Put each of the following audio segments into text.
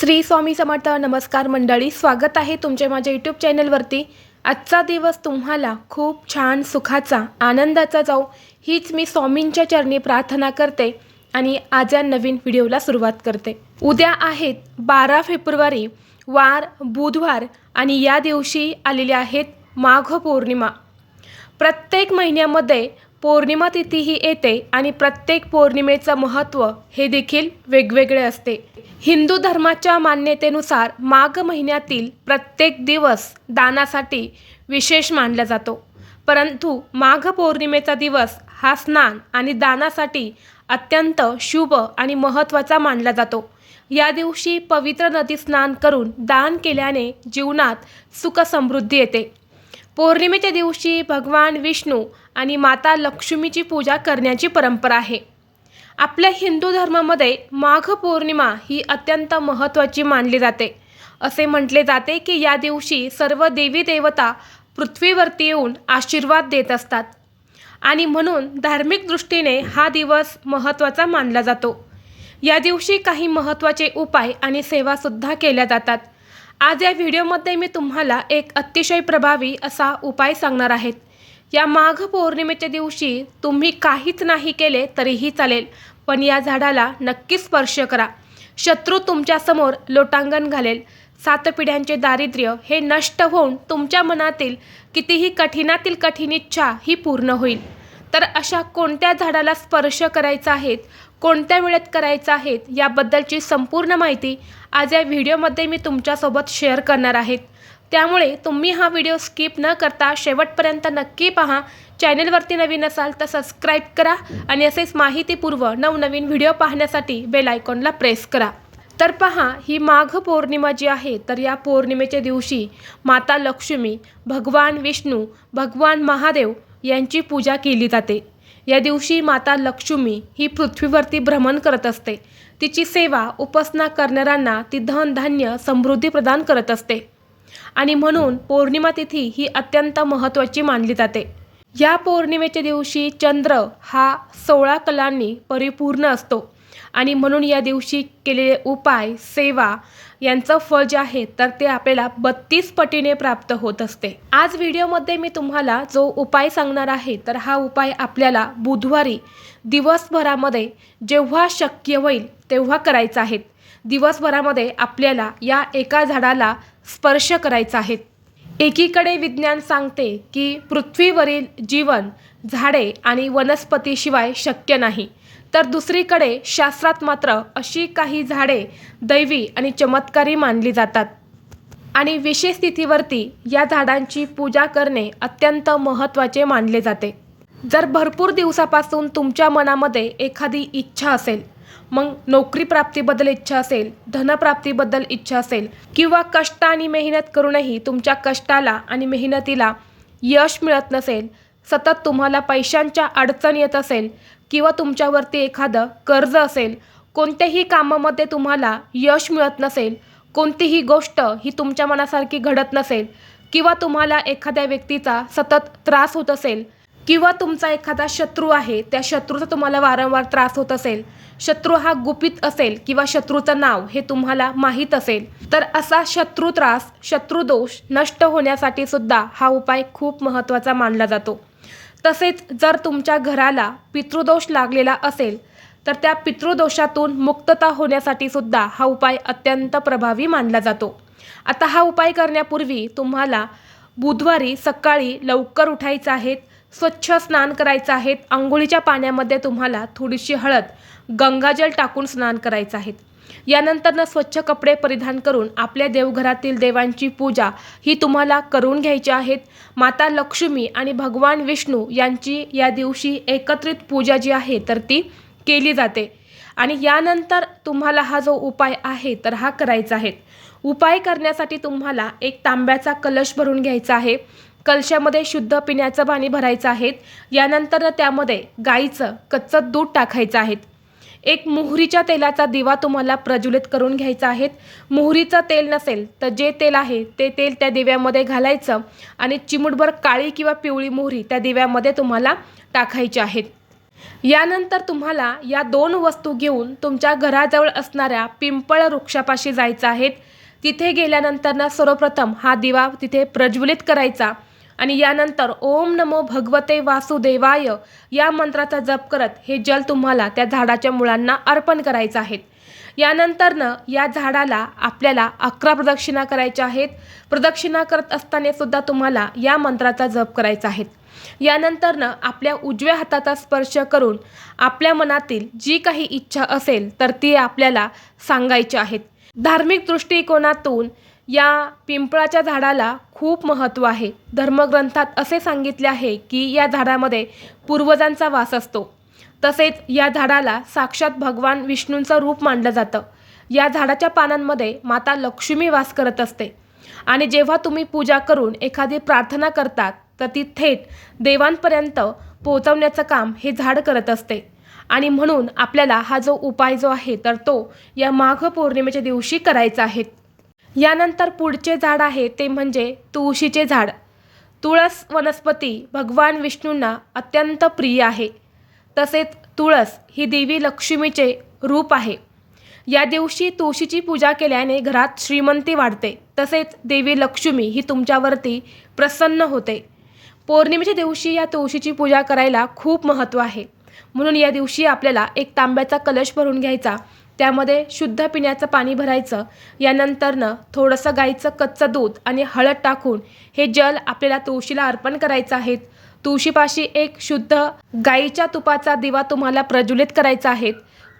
श्री स्वामी समर्थ नमस्कार मंडळी स्वागत आहे तुमचे माझ्या यूट्यूब चॅनलवरती. आजचा दिवस तुम्हाला खूप छान सुखाचा आनंदाचा जाऊ हीच मी स्वामींच्या चरणी प्रार्थना करते आणि आज या नवीन व्हिडिओला सुरुवात करते. उद्या आहेत बारा फेब्रुवारी वार बुधवार आणि या दिवशी आलेल्या आहेत माघ पौर्णिमा. प्रत्येक महिन्यामध्ये पौर्णिमा तिथी ही येते आणि प्रत्येक पौर्णिमेचं महत्त्व हे देखील वेगवेगळे असते. हिंदू धर्माच्या मान्यतेनुसार माघ महिन्यातील प्रत्येक दिवस दानासाठी विशेष मानला जातो. परंतु माघ पौर्णिमेचा दिवस हा स्नान आणि दानासाठी अत्यंत शुभ आणि महत्त्वाचा मानला जातो. या दिवशी पवित्र नदी स्नान करून दान केल्याने जीवनात सुख समृद्धी येते. पौर्णिमेच्या दिवशी भगवान विष्णू आणि माता लक्ष्मीची पूजा करण्याची परंपरा आहे. आपल्या हिंदू धर्मामध्ये माघ पौर्णिमा ही अत्यंत महत्त्वाची मानली जाते. असे म्हटले जाते की या दिवशी सर्व देवी देवता पृथ्वीवरती येऊन आशीर्वाद देत असतात. आणि म्हणून धार्मिक दृष्टीने हा दिवस महत्त्वाचा मानला जातो. या दिवशी काही महत्त्वाचे उपाय आणि सेवासुद्धा केल्या जातात. आज या व्हिडिओमध्ये मी तुम्हाला एक अतिशय प्रभावी असा उपाय सांगणार आहेत या माघ पौर्णिमेच्या दिवशी तुम्ही काहीच नाही केले तरीही चालेल पण या झाडाला नक्की स्पर्श करा. शत्रू तुमच्यासमोर लोटांगण घालेल. सात पिढ्यांचे दारिद्र्य हे नष्ट होऊन तुमच्या मनातील कितीही कठीणातील कठीण इच्छा ही पूर्ण होईल. तर अशा कोणत्या झाडाला स्पर्श करायचा आहेत कोणत्या वेळेत करायचा आहेत याबद्दलची संपूर्ण माहिती आज या व्हिडिओमध्ये मी तुमच्यासोबत शेअर करणार आहेत त्यामुळे तुम्ही हा व्हिडिओ स्किप न करता शेवटपर्यंत नक्की पहा. चॅनलवरती नवीन असाल तर सबस्क्राईब करा आणि असेच माहितीपूर्व नवनवीन व्हिडिओ पाहण्यासाठी बेल आयकॉनला प्रेस करा. तर पहा ही माघ पौर्णिमा जी आहे तर या पौर्णिमेच्या दिवशी माता लक्ष्मी भगवान विष्णू भगवान महादेव यांची पूजा केली जाते. या दिवशी माता लक्ष्मी ही पृथ्वीवरती भ्रमण करत असते. तिची सेवा उपासना करणाऱ्यांना ती धनधान्य समृद्धी प्रदान करत असते. आणि म्हणून पौर्णिमा तिथी ही अत्यंत महत्त्वाची मानली जाते. या पौर्णिमेच्या दिवशी चंद्र हा सोळा कलांनी परिपूर्ण असतो. आणि म्हणून या दिवशी केलेले उपाय सेवा यांचं फळ जे आहे तर ते आपल्याला बत्तीस पटीने प्राप्त होत असते. आज व्हिडिओमध्ये मी तुम्हाला जो उपाय सांगणार आहे तर हा उपाय आपल्याला बुधवारी दिवसभरामध्ये जेव्हा शक्य होईल तेव्हा करायचा आहे. दिवसभरामध्ये आपल्याला या एका झाडाला स्पर्श करायचा आहे. एकीकडे विज्ञान सांगते की पृथ्वीवरील जीवन झाडे आणि वनस्पतीशिवाय शक्य नाही. तर दुसरीकडे शास्त्रात मात्र अशी काही झाडे दैवी आणि चमत्कारी मानली जातात. आणि विशेष तिथीवरती या झाडांची पूजा करणे अत्यंत महत्त्वाचे मानले जाते. जर भरपूर दिवसापासून तुमच्या मनामध्ये एखादी इच्छा असेल मग नोकरी प्राप्तीबद्दल इच्छा असेल धनप्राप्तीबद्दल इच्छा असेल किंवा कष्ट आणि मेहनत करूनही तुमच्या कष्टाला आणि मेहनतीला यश मिळत नसेल सतत तुम्हाला पैशांच्या अडचण येत असेल किंवा तुमच्यावरती एखादं कर्ज असेल कोणत्याही कामामध्ये तुम्हाला यश मिळत नसेल कोणतीही गोष्ट ही तुमच्या मनासारखी घडत नसेल किंवा तुम्हाला एखाद्या व्यक्तीचा सतत त्रास होत असेल किंवा तुमचा एखादा शत्रू आहे त्या शत्रूचा तुम्हाला वारंवार त्रास होत असेल शत्रू हा गुपित असेल किंवा शत्रूचं नाव हे तुम्हाला माहीत असेल तर असा शत्रू त्रास शत्रुदोष नष्ट होण्यासाठी सुद्धा हा उपाय खूप महत्त्वाचा मानला जातो. तसेच जर तुमच्या घराला पितृदोष लागलेला असेल तर त्या पितृदोषातून मुक्तता होण्यासाठी सुद्धा हा उपाय अत्यंत प्रभावी मानला जातो. आता हा उपाय करण्यापूर्वी तुम्हाला बुधवारी सकाळी लवकर उठायचं आहे स्वच्छ स्नान करायचं आहे आंघोळीच्या पाण्यामध्ये तुम्हाला थोडीशी हळद गंगाजल टाकून स्नान करायचं आहे. यानंतरनं स्वच्छ कपडे परिधान करून आपल्या देवघरातील देवांची पूजा ही तुम्हाला करून घ्यायची आहेत. माता लक्ष्मी आणि भगवान विष्णू यांची या दिवशी एकत्रित पूजा जी आहे तर ती केली जाते. आणि यानंतर तुम्हाला हा जो उपाय आहे तर हा करायचा आहे. उपाय करण्यासाठी तुम्हाला एक तांब्याचा कलश भरून घ्यायचा आहे. कलशामध्ये शुद्ध पिण्याचं पाणी भरायचं आहे. यानंतर त्यामध्ये गाईचं कच्चं दूध टाकायचं आहे. एक मोहरीच्या तेलाचा दिवा तुम्हाला प्रज्वलित करून घ्यायचा आहे. मोहरीचं तेल नसेल तर जे तेल आहे ते तेल त्या दिव्यामध्ये घालायचं आणि चिमूटभर काळी किंवा पिवळी मोहरी त्या दिव्यामध्ये तुम्हाला टाकायची आहेत यानंतर तुम्हाला या दोन वस्तू घेऊन तुमच्या घराजवळ असणाऱ्या पिंपळ वृक्षापाशी जायचं आहेत तिथे गेल्यानंतर ना सर्वप्रथम हा दिवा तिथे प्रज्वलित करायचा. आणि यानंतर ओम नमो भगवते वासुदेवाय या मंत्राचा जप करत हे जल तुम्हाला त्या झाडाच्या मुळांना अर्पण करायचं आहे यानंतरनं या झाडाला आपल्याला अकरा प्रदक्षिणा करायच्या आहेत. प्रदक्षिणा करत असताना सुद्धा तुम्हाला या मंत्राचा जप करायचा आहे. यानंतरनं आपल्या उजव्या हाताचा स्पर्श करून आपल्या मनातील जी काही इच्छा असेल तर ती आपल्याला सांगायची आहेत. धार्मिक दृष्टिकोनातून या पिंपळाच्या झाडाला खूप महत्त्व आहे. धर्मग्रंथात असे सांगितले आहे की या झाडामध्ये पूर्वजांचा वास असतो. तसेच या झाडाला साक्षात भगवान विष्णूंचं रूप मानलं जातं. या झाडाच्या पानांमध्ये माता लक्ष्मी वास करत असते. आणि जेव्हा तुम्ही पूजा करून एखादी प्रार्थना करतात तर ती थेट देवांपर्यंत पोहोचवण्याचं काम हे झाड करत असते. आणि म्हणून आपल्याला हा जो उपाय जो आहे तर तो या माघ पौर्णिमेच्या दिवशी करायचा आहे. यानंतर पुढचे झाड आहे ते म्हणजे तुळशीचे झाड. तुळस वनस्पती भगवान विष्णूंना अत्यंत प्रिय आहे. तसेच तुळस ही देवी लक्ष्मीचे रूप आहे. या दिवशी तुळशीची पूजा केल्याने घरात श्रीमंती वाढते. तसेच देवी लक्ष्मी ही तुमच्यावरती प्रसन्न होते. पौर्णिमेच्या दिवशी या तुळशीची पूजा करायला खूप महत्त्व आहे. म्हणून या दिवशी आपल्याला एक तांब्याचा कलश भरून घ्यायचा. त्यामध्ये शुद्ध पिण्याचं पाणी भरायचं यानंतरनं थोडंसं गाईचं कच्चं दूध आणि हळद टाकून हे जल आपल्याला तुळशीला अर्पण करायचं आहे. तुळशीपाशी एक शुद्ध गाईच्या तुपाचा दिवा तुम्हाला प्रज्वलित करायचा आहे.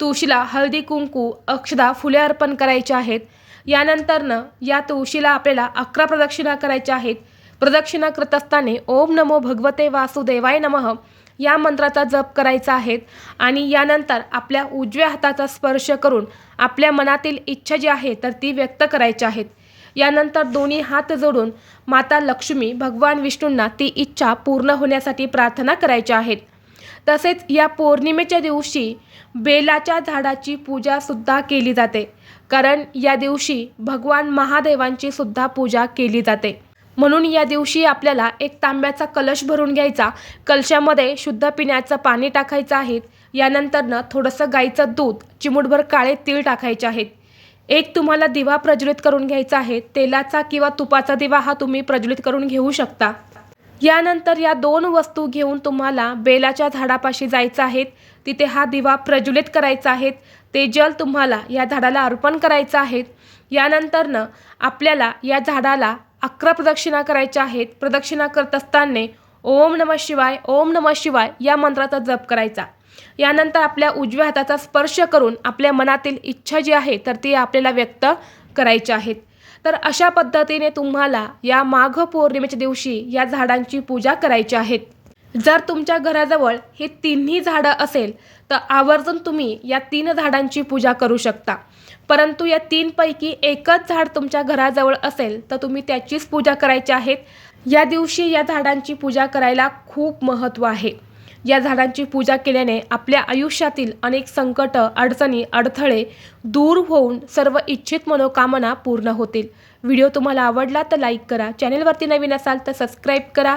तुळशीला हळदी कुंकू अक्षदा फुले अर्पण करायचे आहेत. यानंतरनं या तुळशीला आपल्याला अकरा प्रदक्षिणा करायच्या आहेत. प्रदक्षिणा करत असताना ओम नमो भगवते वासुदेवाय नमः. या मंत्राचा जप करायचा आहे आणि यानंतर आपल्या उजव्या हाताचा स्पर्श करून आपल्या मनातील इच्छा जी आहे तर ती व्यक्त करायची आहेत. यानंतर दोन्ही हात जोडून माता लक्ष्मी भगवान विष्णूंना ती इच्छा पूर्ण होण्यासाठी प्रार्थना करायच्या आहेत. तसेच या पौर्णिमेच्या दिवशी बेलाच्या झाडाची पूजासुद्धा केली जाते. कारण या दिवशी भगवान महादेवांची सुद्धा पूजा केली जाते. म्हणून या दिवशी आपल्याला एक तांब्याचा कलश भरून घ्यायचा. कलशामध्ये शुद्ध पिण्याचं पाणी टाकायचं आहे. यानंतरनं थोडंसं गाईचं दूध चिमूटभर काळे तीळ टाकायचे आहेत. एक तुम्हाला दिवा प्रज्वलित करून घ्यायचा आहे. तेलाचा किंवा तुपाचा दिवा हा तुम्ही प्रज्वलित करून घेऊ शकता. यानंतर या दोन वस्तू घेऊन तुम्हाला बेलाच्या झाडापाशी जायचं आहे. तिथे हा दिवा प्रज्वलित करायचा आहे. ते जल तुम्हाला या झाडाला अर्पण करायचं आहे. यानंतरनं आपल्याला या झाडाला अकरा प्रदक्षिणा करायच्या आहेत. प्रदक्षिणा करत असताना ओम नम शिवाय ओम नम शिवाय या मंत्राचा जप करायचा. यानंतर आपल्या उजव्या हाताचा स्पर्श करून आपल्या मनातील इच्छा जी आहे तर ती आपल्याला व्यक्त करायची आहेत. तर अशा पद्धतीने तुम्हाला या माघ पौर्णिमेच्या दिवशी या झाडांची पूजा करायची आहेत. जर तुमच्या घराजवळ हे तिन्ही झाडं असेल तर आवर्जून तुम्ही या तीन झाडांची पूजा करू शकता. परंतु या तीनपैकी एकच झाड तुमच्या घराजवळ असेल तर तुम्ही त्याचीच पूजा करायची आहेत या दिवशी या झाडांची पूजा करायला खूप महत्त्व आहे. या झाडांची पूजा केल्याने आपल्या आयुष्यातील अनेक संकट अडचणी अडथळे दूर होऊन सर्व इच्छित मनोकामना पूर्ण होतील. व्हिडिओ तुम्हाला आवडला तर लाईक करा चॅनेलवरती नवीन असाल तर सबस्क्राईब करा.